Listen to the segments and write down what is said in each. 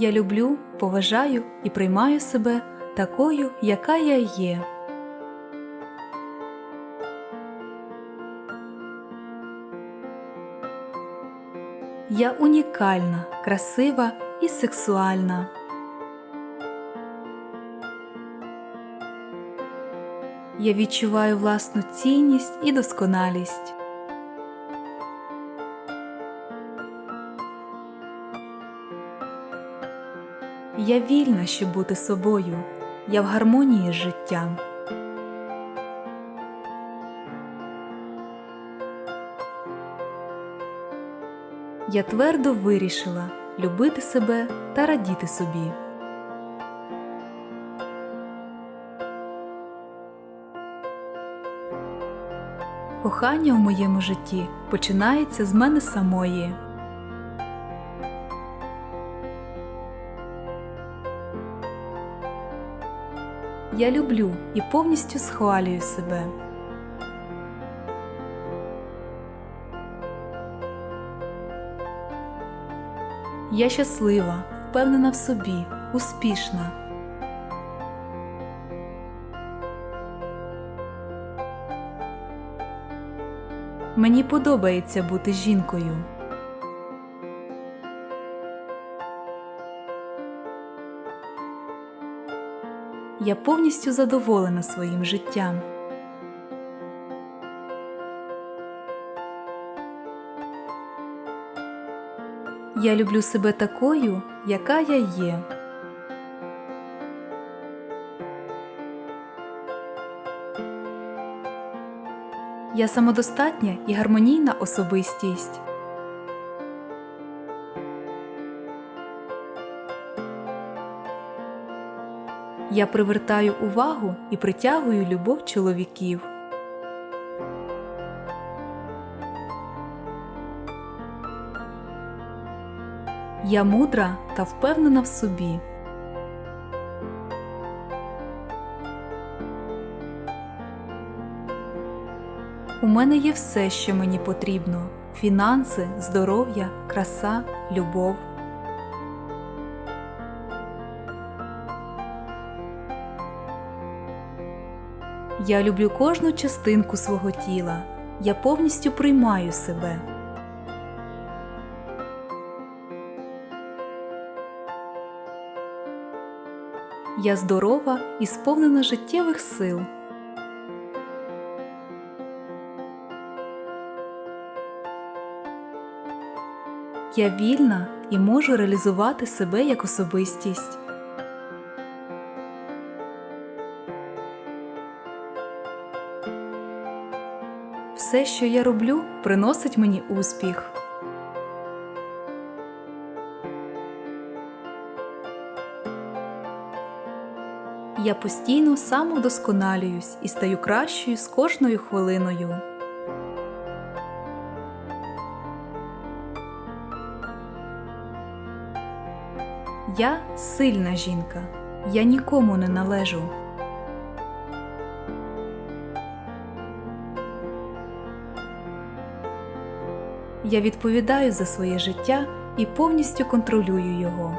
Я люблю, поважаю і приймаю себе такою, яка я є. Я унікальна, красива і сексуальна. Я відчуваю власну цінність і досконалість. Я вільна, щоб бути собою. Я в гармонії з життям. Я твердо вирішила любити себе та радіти собі. Кохання в моєму житті починається з мене самої. Я люблю і повністю схвалюю себе. Я щаслива, впевнена в собі, успішна. Мені подобається бути жінкою. Я повністю задоволена своїм життям. Я люблю себе такою, яка я є. Я самодостатня і гармонійна особистість. Я привертаю увагу і притягую любов чоловіків. Я мудра та впевнена в собі. У мене є все, що мені потрібно: фінанси, здоров'я, краса, любов. Я люблю кожну частинку свого тіла. Я повністю приймаю себе. Я здорова і сповнена життєвих сил. Я вільна і можу реалізувати себе як особистість. Все, що я роблю, приносить мені успіх. Я постійно самовдосконалююсь і стаю кращою з кожною хвилиною. Я сильна жінка. Я нікому не належу. Я відповідаю за своє життя і повністю контролюю його.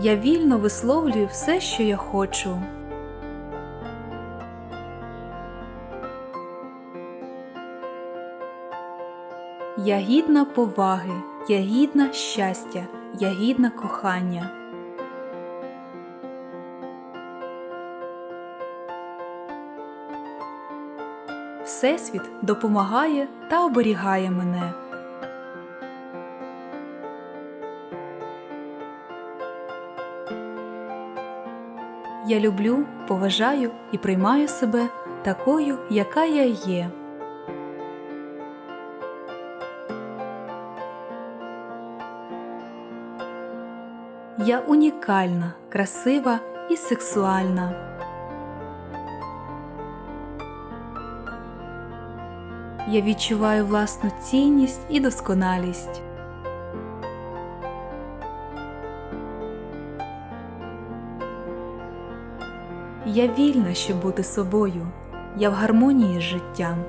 Я вільно висловлюю все, що я хочу. Я гідна поваги, я гідна щастя, я гідна кохання. Всесвіт допомагає та оберігає мене. Я люблю, поважаю і приймаю себе такою, яка я є. Я унікальна, красива і сексуальна. я відчуваю власну цінність і досконалість. Я вільна, щоб бути собою, я в гармонії з життям.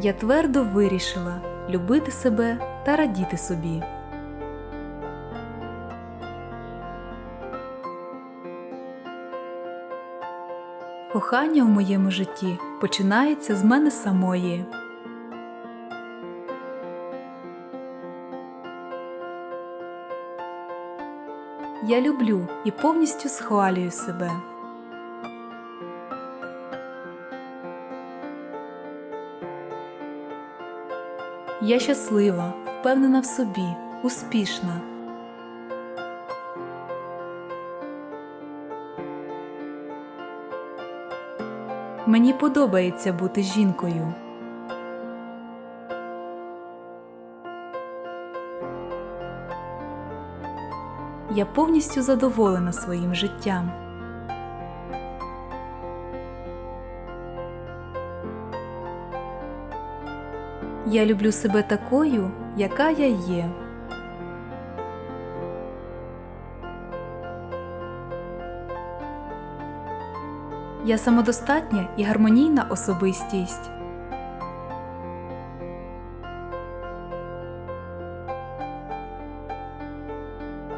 Я твердо вирішила любити себе та радіти собі. Кохання в моєму житті починається з мене самої. Я люблю і повністю схвалюю себе. Я щаслива, впевнена в собі, успішна. Мені подобається бути жінкою. Я повністю задоволена своїм життям. Я люблю себе такою, яка я є. Я самодостатня і гармонійна особистість.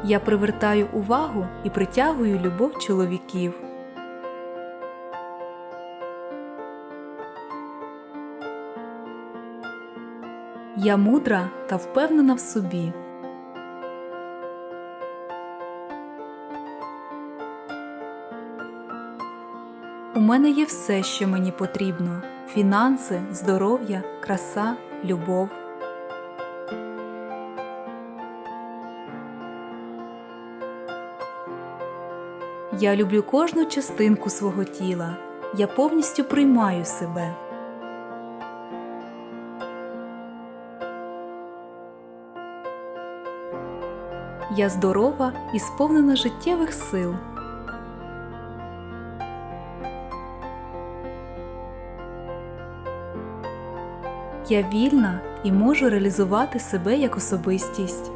Я привертаю увагу і притягую любов чоловіків. Я мудра та впевнена в собі. У мене є все, що мені потрібно: фінанси, здоров'я, краса, любов. Я люблю кожну частинку свого тіла. Я повністю приймаю себе. Я здорова і сповнена життєвих сил. Я вільна і можу реалізувати себе як особистість.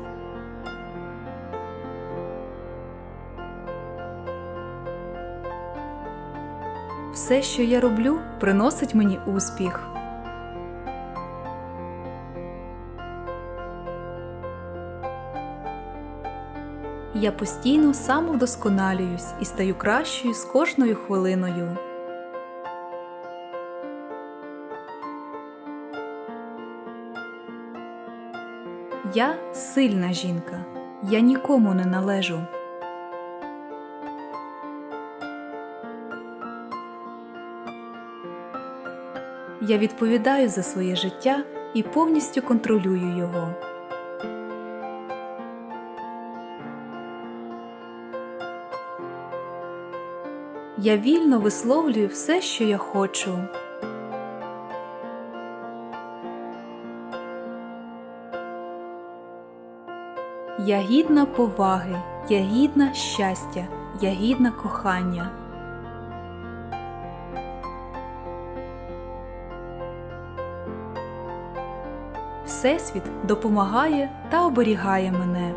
Все, що я роблю, приносить мені успіх. Я постійно самовдосконалююсь і стаю кращою з кожною хвилиною. Я сильна жінка. Я нікому не належу. Я відповідаю за своє життя і повністю контролюю його. Я вільно висловлюю все, що я хочу. Я гідна поваги, я гідна щастя, я гідна кохання. Всесвіт допомагає та оберігає мене.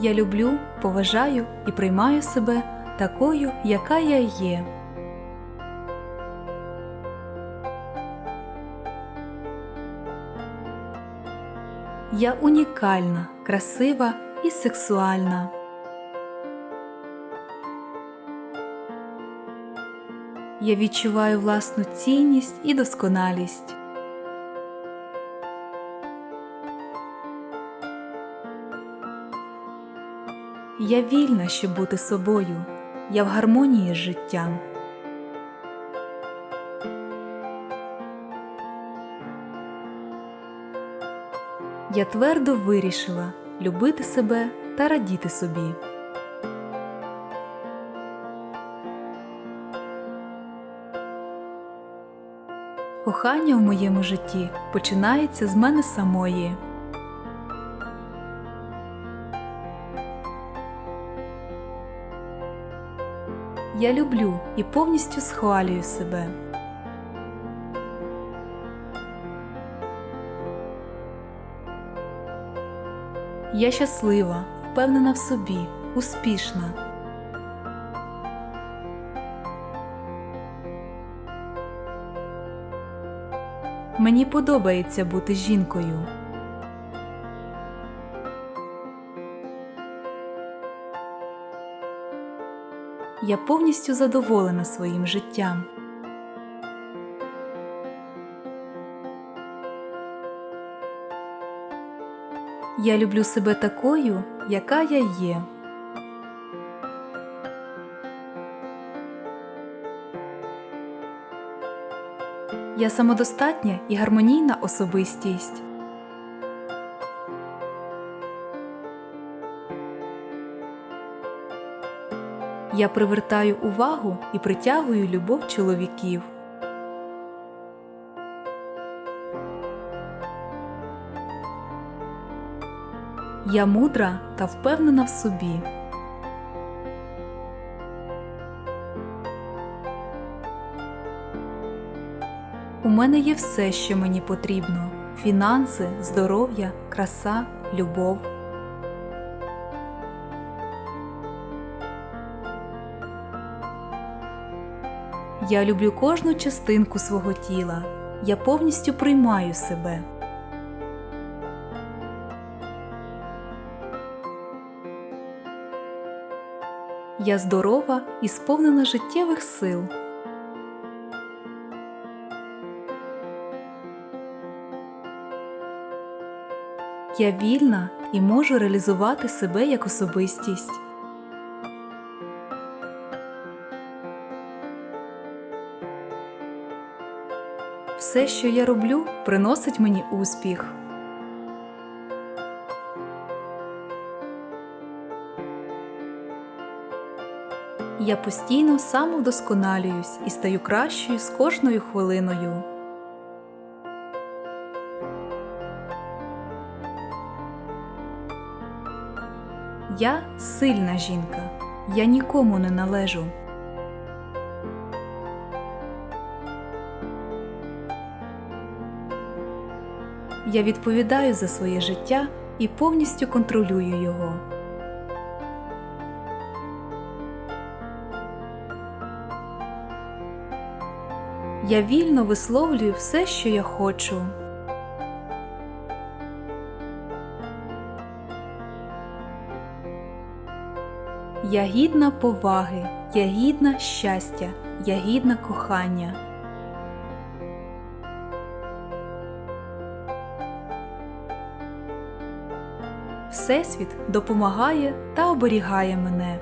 Я люблю, поважаю і приймаю себе такою, яка я є. Я унікальна, красива і сексуальна. Я відчуваю власну цінність і досконалість. Я вільна, щоб бути собою. Я в гармонії з життям. Я твердо вирішила любити себе та радіти собі. Кохання в моєму житті починається з мене самої. Я люблю і повністю схвалюю себе. Я щаслива, впевнена в собі, успішна. Мені подобається бути жінкою. Я повністю задоволена своїм життям. Я люблю себе такою, яка я є. Я самодостатня і гармонійна особистість. Я привертаю увагу і притягую любов чоловіків. Я мудра та впевнена в собі. У мене є все, що мені потрібно: фінанси, здоров'я, краса, любов. Я люблю кожну частинку свого тіла. Я повністю приймаю себе. Я здорова і сповнена життєвих сил. Я вільна і можу реалізувати себе як особистість. Все, що я роблю, приносить мені успіх. Я постійно самовдосконалююсь і стаю кращою з кожною хвилиною. Я сильна жінка. Я нікому не належу. Я відповідаю за своє життя і повністю контролюю його. Я вільно висловлюю все, що я хочу. Я гідна поваги, я гідна щастя, я гідна кохання. Всесвіт допомагає та оберігає мене.